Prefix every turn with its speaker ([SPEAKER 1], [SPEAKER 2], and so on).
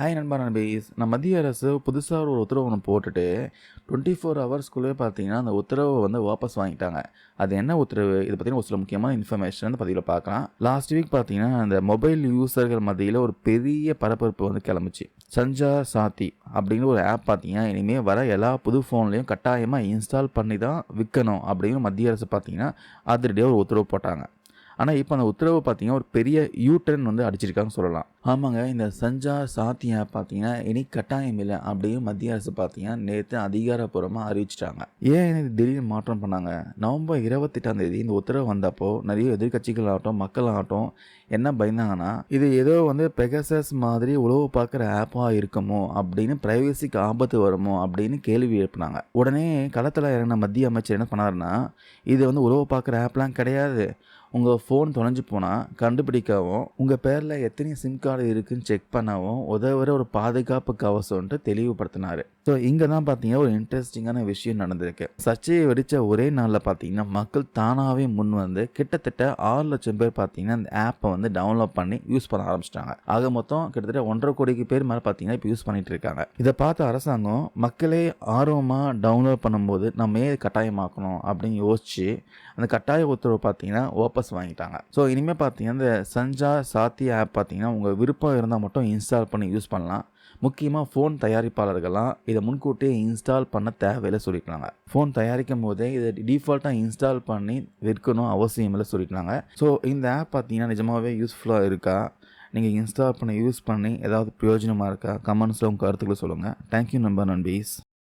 [SPEAKER 1] Hi நண்பா நண்பீஸ் நம்ம மத்திய அரசு புதுசாக ஒரு உத்தரவு ஒன்று போட்டுட்டு டுவெண்ட்டி ஃபோர் ஹவர்ஸ்க்குள்ளே பார்த்தீங்கன்னா அந்த உத்தரவை வந்து வாபஸ் வாங்கிட்டாங்க. அது என்ன உத்தரவு? இதை பற்றின ஒரு சில முக்கியமான இன்ஃபர்மேஷன் அந்த பதிவில் பார்க்கலாம் லாஸ்ட் வீக் பார்த்தீங்கன்னா அந்த மொபைல் யூசர்கள் மத்தியில் ஒரு பெரிய பரபரப்பு வந்து கிளம்புச்சு. சஞ்சா சாத்தி அப்படிங்கிற ஒரு ஆப் பார்த்தீங்கன்னா இனிமேல் வர எல்லா புது ஃபோன்லேயும் கட்டாயமாக இன்ஸ்டால் பண்ணி தான் விற்கணும் அப்படின்னு மத்திய அரசு பார்த்தீங்கன்னா அதிரடியாக ஒரு உத்தரவு போட்டாங்க. ஆனால் இப்போ அந்த உத்தரவு பார்த்தீங்கன்னா ஒரு பெரிய யூ டர்ன் வந்து அடிச்சிருக்காங்கன்னு சொல்லலாம். ஆமாங்க. இந்த சஞ்சா சாத்தியா ஆப் பார்த்தீங்கன்னா இனி கட்டாயம் இல்லை. அப்படின்னு மத்திய அரசு பார்த்தீங்கன்னா நேற்று அதிகாரப்பூர்வமாக அறிவிச்சிட்டாங்க. ஏன் இது திடீர்னு மாற்றம் பண்ணாங்க? நவம்பர் இருபத்தெட்டாம் தேதி இந்த உத்தரவு வந்தப்போ நிறைய எதிர்கட்சிகள் ஆகட்டும் மக்கள் ஆகட்டும் என்ன பயந்தாங்கன்னா இது ஏதோ வந்து பெகசஸ் மாதிரி உழவு பார்க்குற ஆப்பாக இருக்குமோ அப்படின்னு ப்ரைவசிக்கு ஆபத்து வருமோ அப்படின்னு கேள்வி எழுப்பினாங்க. உடனே களத்தில் இறங்கின மத்திய அமைச்சர் என்ன பண்ணாருன்னா இது வந்து உழவு பார்க்குற ஆப்லாம் கிடையாது. உங்கள் ஃபோன் தொலைஞ்சு போனால் கண்டுபிடிக்கவும் உங்கள் பேரில் எத்தனை சிம் கார்டு இருக்குன்னு செக் பண்ணவும் உதவுற ஒரு பாதுகாப்பு கவசம்ன்ட்டு தெளிவுபடுத்தினாரு. ஸோ இங்கே தான் பார்த்தீங்கன்னா ஒரு இன்ட்ரெஸ்டிங்கான விஷயம் நடந்திருக்கு. சர்ச்சையை வெடித்த ஒரே நாளில் பார்த்தீங்கன்னா மக்கள் தானாகவே முன் வந்து கிட்டத்தட்ட ஆறு லட்சம் பேர் பார்த்தீங்கன்னா அந்த ஆப்பை வந்து டவுன்லோட் பண்ணி யூஸ் பண்ண ஆரம்பிச்சிட்டாங்க. ஆக மொத்தம் கிட்டத்தட்ட ஒன்றரை கோடிக்கு பேர் மேலே பார்த்தீங்கன்னா இப்போ யூஸ் பண்ணிட்டு இருக்காங்க. இதை பார்த்த அரசாங்கம் மக்களே ஆர்வமாக டவுன்லோட் பண்ணும்போது நம்ம ஏன் கட்டாயமாக்கணும் அப்படின்னு யோசிச்சு அந்த கட்டாய உத்தரவு பார்த்தீங்கன்னா வாபஸ் வாங்கிட்டாங்க. ஸோ இனிமேல் பார்த்தீங்கன்னா இந்த சஞ்சா சாத்தி ஆப் பார்த்தீங்கன்னா உங்கள் விருப்பம் இருந்தால் மட்டும் இன்ஸ்டால் பண்ணி யூஸ் பண்ணலாம். முக்கியமாக ஃபோன் தயாரிப்பாளர்கள்லாம் இதை முன்கூட்டியே இன்ஸ்டால் பண்ண தேவையில்லை சொல்லிட்டாங்க ஃபோன் தயாரிக்கும் போதே இதை டிஃபால்ட்டாக இன்ஸ்டால் பண்ணி விற்கணும் அவசியம் இல்லை சொல்லிட்டாங்க ஸோ இந்த ஆப் பார்த்தீங்கன்னா நிஜமாகவே யூஸ்ஃபுல்லாக இருக்கா? நீங்கள் இன்ஸ்டால் பண்ணி யூஸ் பண்ணி ஏதாவது பிரயோஜனமாக இருக்கா? கமெண்ட்ஸில் உங்கள் கருத்துக்களை சொல்லுங்கள். தேங்க்யூ நம்பர் நண்பீஸ்.